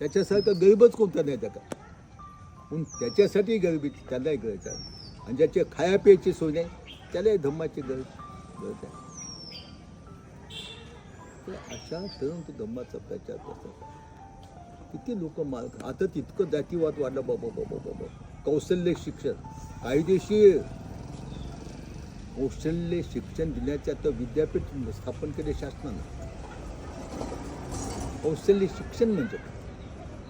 त्याच्यासारखं गरीबच कोणता नाही त्या का पण त्याच्यासाठी गरिबी त्यालाही गरज आहे. आणि ज्याचे खाया प्यायची सोय नाही त्यालाही धम्माची गरज गरज आहे. तर अशा तरुण तो धम्माचा प्रचार करतात. किती लोक माल आता तितकं जातीवाद वाढला. बाबा बाबा बाबा कौशल्य शिक्षण. कायदेशीर कौशल्य शिक्षण देण्याचे आता विद्यापीठ स्थापन केले शासनानं. कौशल्य शिक्षण म्हणजे काय?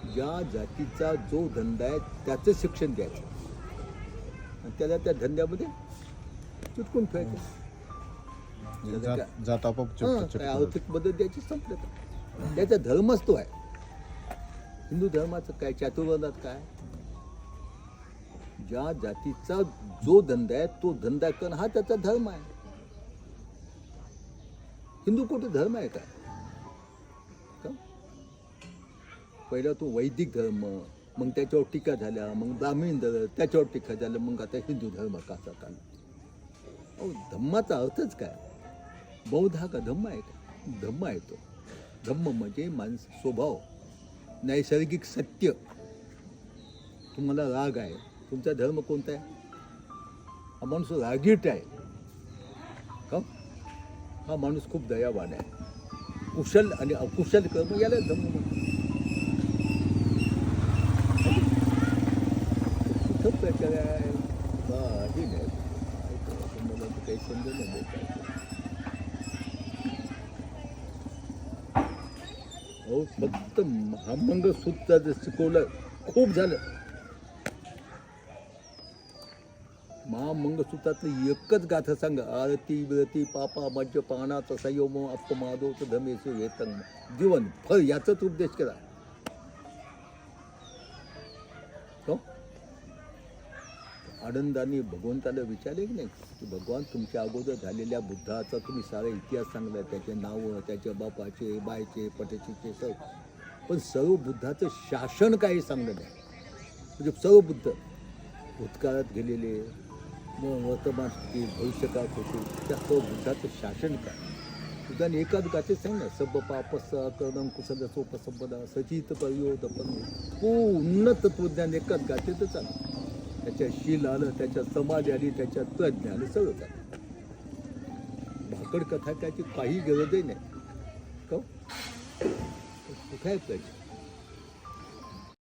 ज्या जातीचा जो धंदा आहे त्याचं शिक्षण द्यायचं. आणि त्याला त्या धंद्यामध्ये चिटकून ठेवायचं म्हणजे आर्थिक मदत द्यायची संपलं. त्याचा धर्मच तो आहे. हिंदू धर्माचं काय चातुर्वर्णात काय? ज्या जातीचा जो धंदा आहे तो धंदा करणं हा त्याचा धर्म आहे. हिंदू कुठे धर्म आहे काय पहिला तो वैदिक धर्म मग त्याच्यावर टीका झाल्या मग ब्राह्मीण धर्म त्याच्यावर टीका झाल्या मग आता हिंदू धर्म कसा काल अहो धम्माचा अर्थच काय? बौद्ध हा का धम्म आहे का? धम्म आहे तो. धम्म म्हणजे माणस स्वभाव नैसर्गिक सत्य. तुम्हाला राग आहे. तुमचा धर्म कोणता आहे? हा माणूस रागीट आहे. का? हा माणूस खूप दयावान आहे. कुशल आणि अकुशल कर्म याला धम्म म्हणतो कुठं प्रकार आहे नाही मला काही समजलं नाही काय फक्त महामंगसूत्र जर शिकवलं खूप झालं. महामंगळसूत्रातलं एकच गाथा सांग. आरती विरती पापा मज्ज पानाचा संयम अपमादोच धमेशु हे जीवन फळ याचाच उपदेश केला. हो? आनंदाने भगवंताला विचारले की नाही? की भगवान तुमच्या अगोदर झालेल्या बुद्धाचा तुम्ही सारा इतिहास सांगला त्याचे नावं त्याच्या बापाचे बायचे पटशीचे सर्व पण सर्व बुद्धाचं शासन काही सांगलं नाही. म्हणजे सर्व बुद्ध भूतकाळात गेलेले मग वर्तमान स्थिती भविष्यकाळात होते त्या सर्व बुद्धाचं शासन काय? बुद्धाने एकाच गाते ना सब पापस करणं कुशल सोपसंपदा सचित परियोदपन पूर्ण तत्वज्ञान एकाच गाचेतच आलं त्याच्या शील आलं त्याच्या समाधी आली त्याच्या तज्ञ आलं सगळं काय भाकड कथा त्याची काही गरजही नाही. का कुठे पाहिजे त्याची?